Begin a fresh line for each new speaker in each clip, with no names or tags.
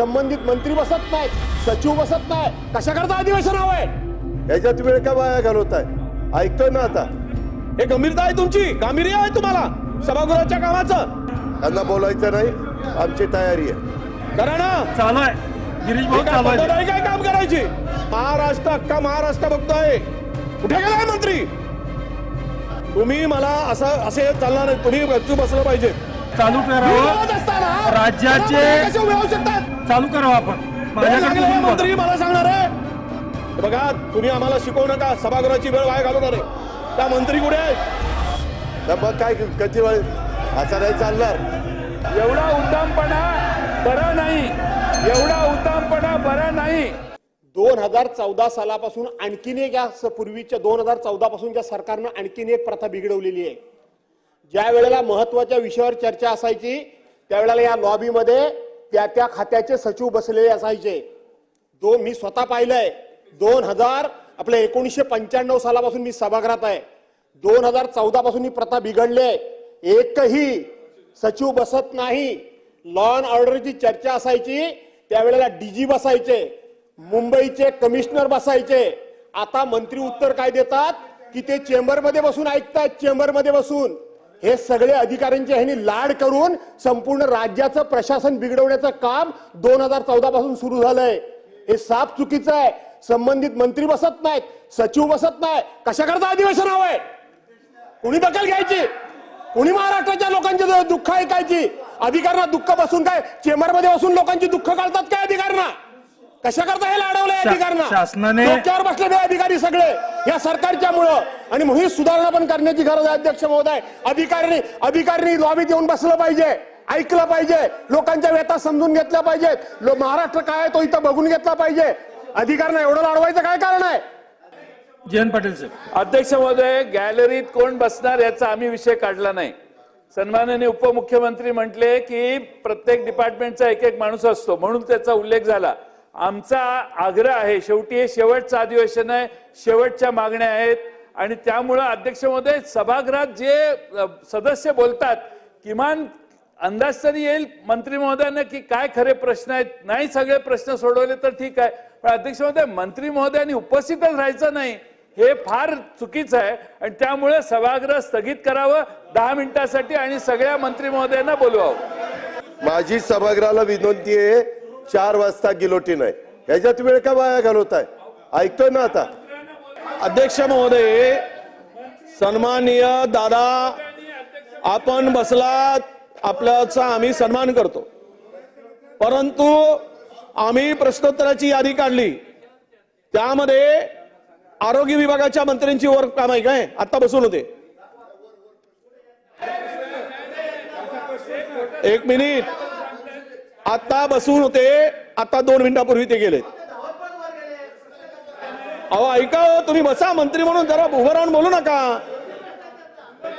संबंधित मंत्री बसत नाहीत सचिव बसत नाही कशा करता अधिवेशन हवंय?
याच्यात वेळ का वाया घालवताय? ऐकतोय ना आता.
हे गंभीरता आहे तुमची गांभीर्य आहे तुम्हाला सभागृहाच्या कामाचं.
त्यांना बोलायचं नाही आमची तयारी आहे.
करा ना.
चालू आहे गिरीश
हे
भाऊ
काय
चालू आहे
पद्धत आहे काय काम करायची? महाराष्ट्र अख्खा महाराष्ट्र बघतोय. कुठे गेलाय मंत्री? तुम्ही मला असं असे चालणार नाही. तुम्ही गच्चू बसलं पाहिजे.
चालू
असताना
राज्याचे-
कसे उभे राहू शकतात?
चालू करावं आपण. माझ्याकडे.
मंत्री मला सांगणार आहे. बघा तुम्ही आम्हाला शिकवू नका सभागृहाची वेळ वाया घालवणार आहे. त्या मंत्री कुठे आहेत?
तर मग काय कधी वेळ असं नाही चालणार.
एवढा उद्दामपणा बरा नाही. एवढा उद्दामपणा बरा नाही.
दोन हजार चौदा सालापासून आणखीन एक या स- पूर्वीच्या दोन हजार चौदा पासूनच्या सरकारनं आणखीन एक प्रथा बिघडवलेली आहे. ज्या वेळेला महत्त्वाच्या विषयावर चर्चा असायची त्यावेळेला या लॉबीमध्ये त्या त्या खात्याचे सचिव बसलेले असायचे. दो मी स्वतः पाहिलंय दोन हजार आपल्या एकोणीसशे पंच्याण्णव सालापासून मी सभागृहात आहे. दोन हजार चौदा पासून ही प्रथा बिघडली आहे. एकही सचिव बसत नाही. लॉ अँड ऑर्डरची चर्चा असायची. त्यावेळेला डीजी बसायचे. मुंबईचे कमिशनर बसायचे. आता मंत्री उत्तर काय देतात? की ते चेंबरमध्ये बसून ऐकतात चेंबरमध्ये बसून. हे सगळे अधिकाऱ्यांचे ह्यांनी लाड करून संपूर्ण राज्याचं प्रशासन बिघडवण्याचं काम दोन हजार चौदा पासून सुरू झालंय. हे साफ चुकीचं आहे. संबंधित मंत्री बसत नाहीत. सचिव बसत नाही कशाकरता अधिवेशन हवंय? कुणी दखल घ्यायची? कुणी महाराष्ट्राच्या लोकांची दुःख ऐकायची? अधिकाऱ्यांना दुःख बसून काय? चेंबरमध्ये बसून लोकांची दुःख काढतात काय? कशा करता हे लाडवलंय
शा-
अधिकाऱ्यांना
शासनाने-
डोक्यावर बसलेले अधिकारी सगळे या सरकारच्या मुळे आणि म्हणून ही सुधारणा पण करण्याची गरज आहे अध्यक्ष महोदय. अधिकाऱ्यांनी अधिकाऱ्यांनी लॉबीत येऊन बसलं पाहिजे ऐकलं पाहिजे लोकांच्या व्यथा समजून घेतल्या पाहिजेत. लो- महाराष्ट्र काय आहे तो इथं बघून घेतला पाहिजे. अधिकाऱ्यांना एवढं लाडवायचं काय कारण आहे?
जयंत पाटील साहेब.
अध्यक्ष महोदय गॅलरीत कोण बसणार याचा आम्ही विषय काढला नाही. सन्माननीय उपमुख्यमंत्री म्हटले की प्रत्येक डिपार्टमेंटचा एक एक माणूस असतो म्हणून त्याचा उल्लेख झाला. आमचा आग्रह आहे शेवटी हे शेवटचं अधिवेशन आहे शेवटच्या मागण्या आहेत. आणि त्यामुळं अध्यक्ष महोदय सभागृहात जे सदस्य बोलतात किमान अंदाज तरी येईल मंत्री महोदयांना की काय खरे प्रश्न आहेत. नाही सगळे प्रश्न सोडवले तर ठीक आहे. पण अध्यक्ष महोदय मंत्री महोदयांनी उपस्थितच राहायचं नाही. हे फार चुकीचं आहे. आणि त्यामुळे सभागृह स्थगित करावं दहा मिनिटासाठी आणि सगळ्या मंत्री महोदयांना बोलवावं.
माझी सभागृहाला विनंती आहे चार वाजता गिलोटीन आहे याच्यात वेळ का वाया घालवताय ऐकतोय ना आता?
अध्यक्ष महोदय सन्माननीय दादा आपण बसलात आपल्याचा आम्ही सन्मान करतो. परंतु आम्ही प्रश्नोत्तराची यादी काढली. त्यामध्ये आरोग्य विभागाच्या मंत्र्यांची वर्क काम आहे काय? आता बसून होते. एक मिनिट. आता बसून होते आता दोन मिनिटापूर्वी ते गेलेत. अहो ऐका हो तुम्ही बसा मंत्री म्हणून जरा उभं राहून बोलू नका.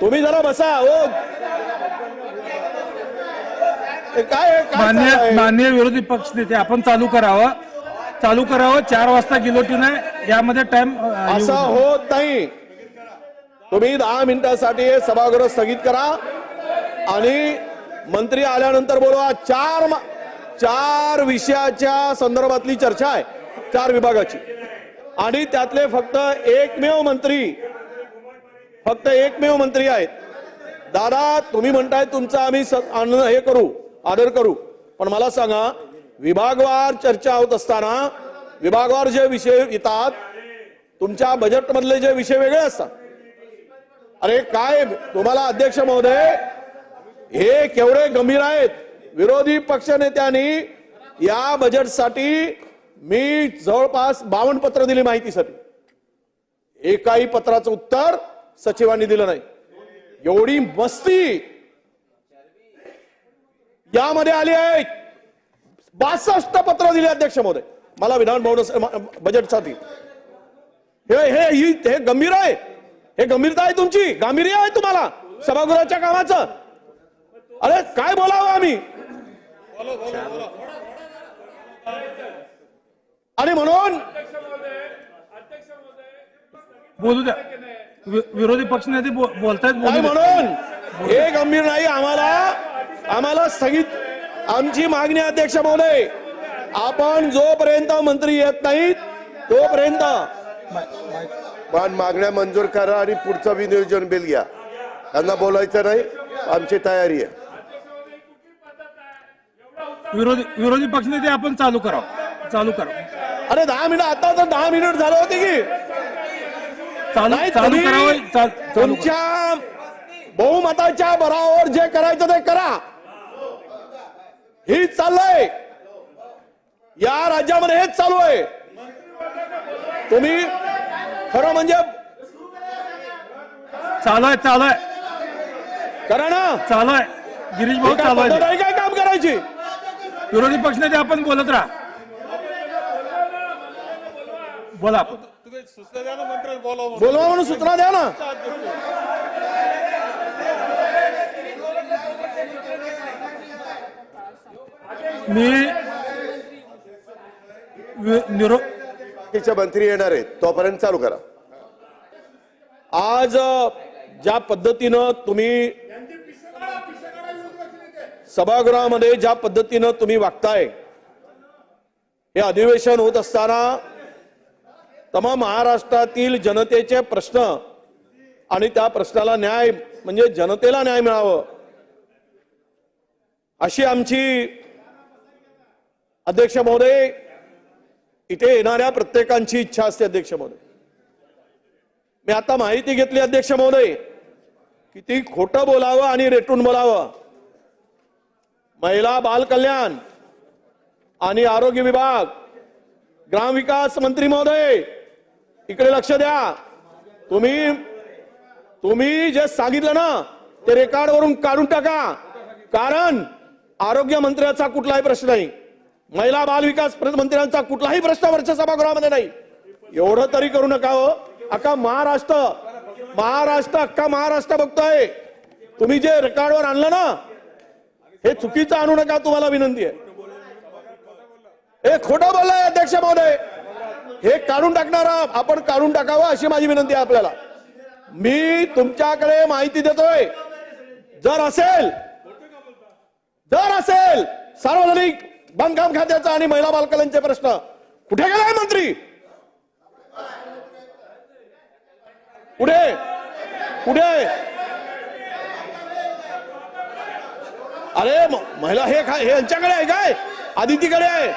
तुम्ही जरा बसा हो. काय
मान्य? मान्य विरोधी पक्ष नेते आपण चालू करावं. चालू करावं चार वाजता गिलोटीन आहे यामध्ये टाइम
असं होत नाही. तुम्ही दहा मिनिटासाठी हे सभागृह स्थगित करा. आणि मंत्री आल्यानंतर बोलवा चार मा- चार विषयाच्या संदर्भातली चर्चा आहे चार विभागाची. आणि त्यातले फक्त एकमेव मंत्री फक्त एकमेव मंत्री आहेत. दादा तुम्ही म्हणताय तुमचा आम्ही स- हे करू आदर करू. पण मला सांगा विभागवार चर्चा होत असताना विभागवार जे विषय येतात तुमच्या बजेटमधले जे विषय वेगळे असतात. अरे काय तुम्हाला अध्यक्ष महोदय हे केवढे गंभीर आहेत. विरोधी पक्षनेत्यांनी या बजेटसाठी मी जवळपास बावन्न पत्र दिली माहितीसाठी. एकाही पत्राचं उत्तर सचिवांनी दिलं नाही. एवढी मस्ती यामध्ये आली आहे. बासष्ट पत्र दिले अध्यक्ष महोदय. मला विधान भवन बजेटसाठी हे हे ही हे गंभीर आहे. हे गंभीरता आहे तुमची. गांभीर्य आहे तुम्हाला. सभागृहाच्या कामाचं. अरे काय बोलावं आम्ही? आणि म्हणून
बोलू द्या. विरोधी पक्ष नेते बो- बोलतायत.
म्हणून हे गंभीर नाही आम्हाला आम्हाला स्थगित आमची मागणी अध्यक्ष महोदय आपण जोपर्यंत मंत्री येत नाहीत तोपर्यंत.
पण मागण्या मंजूर करा आणि पुढचं विनियोजन बिल घ्या. त्यांना बोलायचं नाही आमची तयारी आहे.
विरोधी विरोधी पक्षनेते आपण चालू करावं. चालू करावं.
अरे दहा मिनिट आता तर दहा मिनिट झाले होते की.
चालू
नाही
चालू
तुम्ही
करावं चा- चालू करावं.
तुमच्या बहुमताच्या बरावर जे करायचं ते करा. हेच चाललंय. या राज्यामध्ये हेच चालू आहे. तुम्ही खरं म्हणजे
चालू आहे चालू आहे
करा ना.
चालू आहे गिरीश भाऊ चालू
पद्धत
आहे
काय काम करायची?
विरोधी पक्षनेते आपण बोलत राहा. बोला
बोलवा म्हणून. सूचना द्या ना.
मी वि- निरो
बाकीचे मंत्री येणार आहेत तोपर्यंत चालू करा.
आज ज्या पद्धतीनं तुम्ही सभागृहामध्ये ज्या पद्धतीनं तुम्ही वागताय हे अधिवेशन होत असताना तमाम महाराष्ट्रातील जनतेचे प्रश्न आणि त्या प्रश्नाला न्याय म्हणजे जनतेला न्याय मिळावं अशी आमची अध्यक्ष महोदय इथे येणाऱ्या प्रत्येकांची इच्छा असते अध्यक्ष महोदय. मी आता माहिती घेतली अध्यक्ष महोदय किती खोटं बोलावं आणि रेटून बोलावं. महिला बाल कल्याण आणि आरोग्य विभाग ग्रामविकास मंत्री महोदय इकडे लक्ष द्या. तुम्ही तुम्ही जे सांगितलं ना ते रेकॉर्ड वरून काढून टाका. कारण आरोग्य मंत्र्याचा कुठलाही प्रश्न नाही. महिला बाल विकास मंत्र्यांचा कुठलाही प्रश्न वरच्या सभागृहामध्ये नाही. एवढं तरी करू नका हो. अख्खा महाराष्ट्र महाराष्ट्र अख्खा महाराष्ट्र बघतोय. तुम्ही जे रेकॉर्डवर आणलं ना हे चुकीचं आणू नका तुम्हाला विनंती आहे. हे खोटं बोललंय अध्यक्ष महोदय. हे काढून टाकणार आपण काढून टाकावं अशी माझी विनंती आहे आपल्याला. मी तुमच्याकडे माहिती देतोय. जर असेल जर असेल सार्वजनिक बांधकाम खात्याचा आणि महिला बालकलांचे प्रश्न कुठे गेलाय मंत्री? कुठे? कुठे? अरे महिला हे काय हे यांच्याकडे आहे काय? आदितीकडे आहे.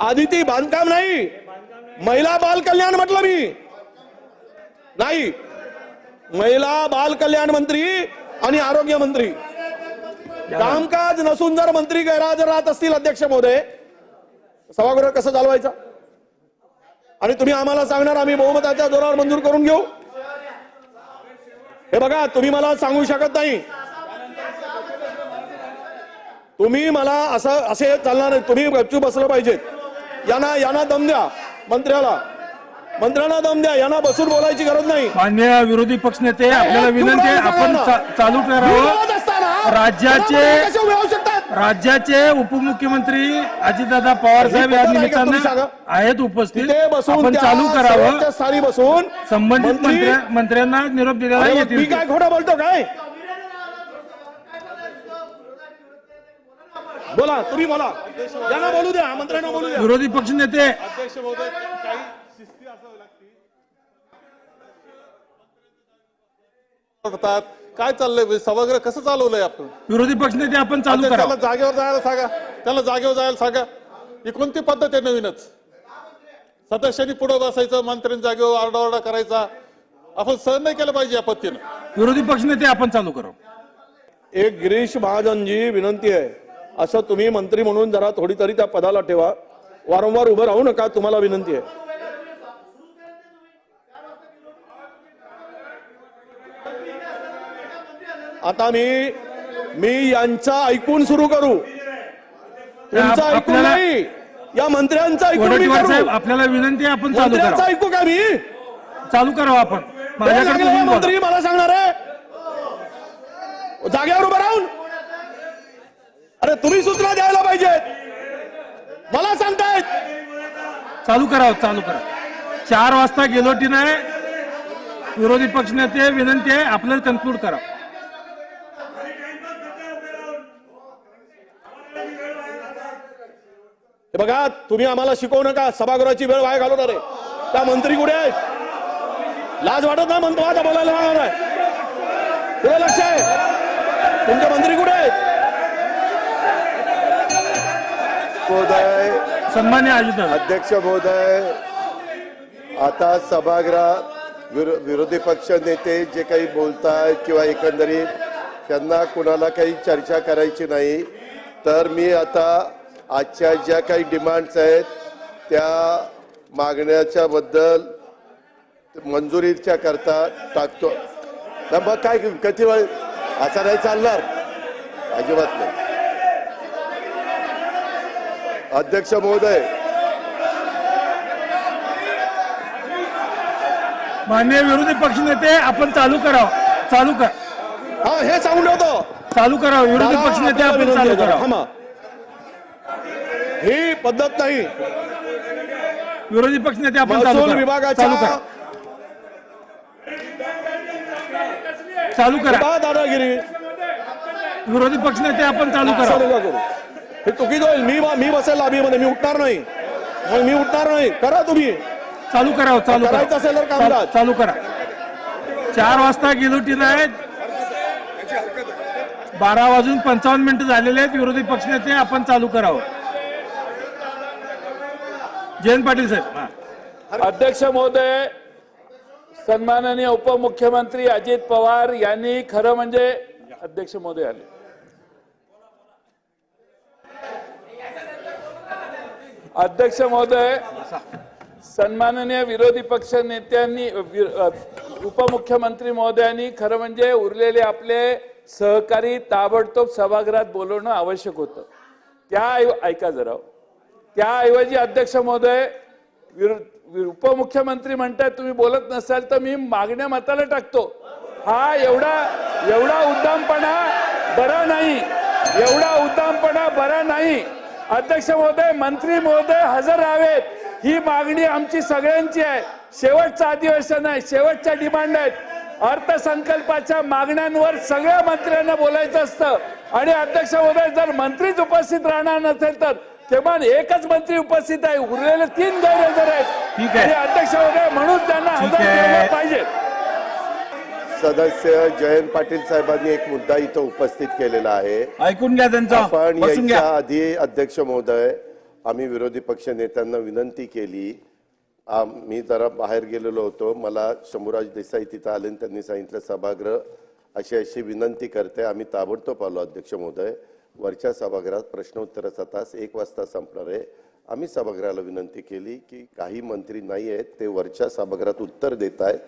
आदिती बांधकाम नाही. महिला बाल कल्याण म्हटलं मी. नाही. महिला बाल कल्याण मंत्री आणि आरोग्य मंत्री. कामकाज नसून जर मंत्री गैरहजर राहत असतील अध्यक्ष महोदय सभागृह कसं चालवायचं? आणि तुम्ही आम्हाला सांगणार आम्ही बहुमताच्या जोरावर मंजूर करून घेऊ? हे बघा तुम्ही मला सांगू शकत नाही. तुम्ही मला असं असे चालणार नाही. तुम्ही गपचूप बसलं पाहिजेत यांना यांना दम द्या मंत्र्याला. मंत्र्यांना दम द्या यांना बसून बोलायची गरज नाही.
मान्य विरोधी पक्षनेते आपल्याला विनंती आहे आपण. चालू करावं राज्याचे- राज्याचे उपमुख्यमंत्री अजितदादा पवार साहेब या निमित्तानं? आहेत उपस्थित. आपण चालू करावं.
स्थानी बसून
संबंधित
मंत्री-
मंत्र्या- मंत्र्यांना निरोप दिलेला
मी काय खोटं बोलतो काय? बोला तुम्ही बोला. यांना बोलू द्या मंत्र्यांना बोलू द्या.
विरोधी पक्षनेते
करतात. काय चाललंय? सभागृह कसं चालवलंय आपण?
विरोधी पक्षनेते आपण चालू
त्याला जागेवर जायला सांगा. त्याला जागेवर जायला सांगा. ही कोणती पद्धत आहे नवीनच? सदस्यांनी पुढे बसायचं मंत्र्यांनी जागेवर आरडाओरडा करायचा. आपण सहन नाही केलं पाहिजे या पद्धतीनं.
विरोधी पक्षनेते आपण चालू करावं
एक गिरीश महाजनजी विनंती आहे. असं तुम्ही मंत्री म्हणून जरा थोडी तरी त्या पदाला ठेवा. वारंवार उभं राहू नका तुम्हाला विनंती आहे. आता मी मी यांचा ऐकून सुरू करू. तुमचं ऐकून नाही. या मंत्र्यांचं ऐकून
आपल्याला विनंती आहे आपण
मंत्र्यांचं ऐकू का मी?
चालू करावं आपण. माझ्याकडे.
मंत्री मला सांगणार आहे. जागेवर उभं राहून. अरे तुम्ही सूचना द्यायला पाहिजेत. मला सांगतायत.
चालू करावं चालू करा. चार वाजता गेलोटी नाही विरोधी पक्षनेते विनंती आहे आपल्याला कन्क्लूड करा.
हे बघा तुम्ही आम्हाला शिकवू नका. सभागृहाची वेळ वाया घालवणार आहे. त्या मंत्री कुठे आहेत? लाज वाटत नाही म्हणतो आता बोलायला कुठे लक्ष आहे. तुमचे मंत्री कुठे आहेत?
महोदय
सन्मान्य
अध्यक्ष महोदय आता सभागृह विरो- विरोधी पक्ष नेते जे काही बोलतायत किंवा एकंदरीत त्यांना कुणाला काही चर्चा करायची नाही तर मी आता आजच्या ज्या काही डिमांड्स आहेत त्या मागण्याच्या बद्दल मंजुरीच्या करता टाकतो. मग काय किती वेळ? असं नाही चालणार. अजिबात नाही. अध्यक्ष महोदय.
माननीय विरोधी पक्षनेते आपण चालू करावं. चालू कर.
हा हे सांगून ठेवतो.
चालू करावं. विरोधी पक्षनेते आपण चालू करावं.
ही पद्धत नाही.
विरोधी पक्षनेते आपण चालू करा. चालू करा. चालू करा.
दादागिरी.
विरोधी पक्षनेते आपण चालू करू.
हे चुकीचं होईल मी मी बसेल लाबीमध्ये मी उठणार नाही. मी उठणार नाही. करा तुम्ही.
चालू करावं चालू करा
करायचं असेल तर कामकाज.
चाल- चालू करा. चार वाजता गिलोटीन आहेत बारा वाजून पंचावन्न मिनिटं झालेले आहेत. विरोधी पक्षनेते आपण चालू करावं. जयंत पाटील साहेब. हा.
अध्यक्ष महोदय सन्माननीय उपमुख्यमंत्री अजित पवार यांनी खरं म्हणजे अध्यक्ष महोदय आले. अध्यक्ष महोदय सन्माननीय विरोधी पक्ष नेत्यांनी उपमुख्यमंत्री महोदयांनी खरं म्हणजे उरलेले आपले सहकारी ताबडतोब सभागृहात बोलवणं आवश्यक होतं. त्या ऐका जरा. त्याऐवजी अध्यक्ष महोदय वि- उपमुख्यमंत्री म्हणतात तुम्ही बोलत नसाल तर मी मागण्या मताला टाकतो. हा एवढा एवढा उद्दामपणा बरा नाही. एवढा उद्दामपणा बरा नाही. अध्यक्ष महोदय मंत्री महोदय हजर राहावेत. ही मागणी आमची सगळ्यांची आहे. शेवटचं अधिवेशन आहे. शेवटच्या डिमांड आहेत. अर्थसंकल्पाच्या मागण्यांवर सगळ्या मंत्र्यांना बोलायचं असतं. आणि अध्यक्ष महोदय जर मंत्रीच उपस्थित राहणार नसेल तर किमान एकच मंत्री उपस्थित आहे. उरलेले तीन गैरहजर आहेत. अध्यक्ष महोदय म्हणून त्यांना हजर पाहिजे.
सदस्य जयंत पाटील साहेबांनी एक मुद्दा इथं उपस्थित केलेला आहे.
ऐकून घ्या त्यांचा.
आपण
बसून घ्या.
याच्या आधी अध्यक्ष महोदय आम्ही विरोधी पक्ष नेत्यांना विनंती केली. आम- मी जरा बाहेर गेलेलो होतो. मला शंभूराज देसाई तिथं आले आणि त्यांनी सांगितलं सभागृह अशी अशी विनंती करते. आम्ही ताबडतोब आलो अध्यक्ष महोदय. वरच्या सभागृहात प्रश्नोत्तराचा तास एक वाजता संपणार आहे. आम्ही सभागृहाला विनंती केली की काही मंत्री नाही आहेत ते वरच्या सभागृहात उत्तर देत आहेत.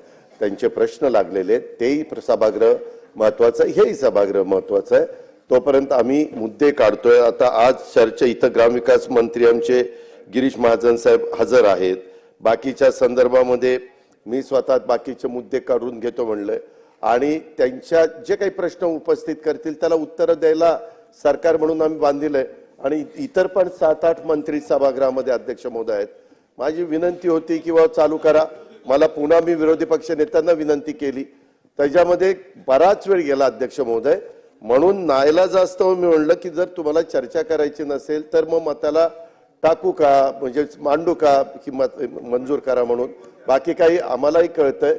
त्यांचे प्रश्न लागलेले आहेत. तेही प्र- सभागृह महत्वाचं आहे. हेही सभागृह महत्वाचं आहे. तोपर्यंत आम्ही मुद्दे काढतोय. आता आज चर्चा इथं ग्रामविकास मंत्री आमचे गिरीश महाजन साहेब हजर आहेत. बाकीच्या संदर्भामध्ये मी स्वतः बाकीचे मुद्दे काढून घेतो म्हणलं आणि त्यांच्या जे काही प्रश्न उपस्थित करतील त्याला उत्तरं द्यायला सरकार म्हणून आम्ही बांधिलंय. आणि इतर पण सात आठ मंत्री सभागृहामध्ये अध्यक्ष महोदय आहेत. माझी विनंती होती की चालू करा. मला पुन्हा मी विरोधी पक्ष नेत्यांना विनंती केली. त्याच्यामध्ये बराच वेळ गेला अध्यक्ष महोदय. म्हणून नायला जास्त मी म्हणलं की जर तुम्हाला चर्चा करायची नसेल तर मग मताला टाकू का? म्हणजे मांडू का? की मत मंजूर करा म्हणून. बाकी काही आम्हालाही कळतंय.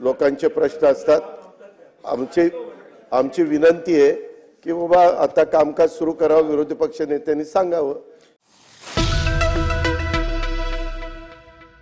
लोकांचे प्रश्न असतात. आमची आमची विनंती आहे की बाबा आता कामकाज सुरू करावं विरोधी पक्ष नेत्यांनी सांगावं.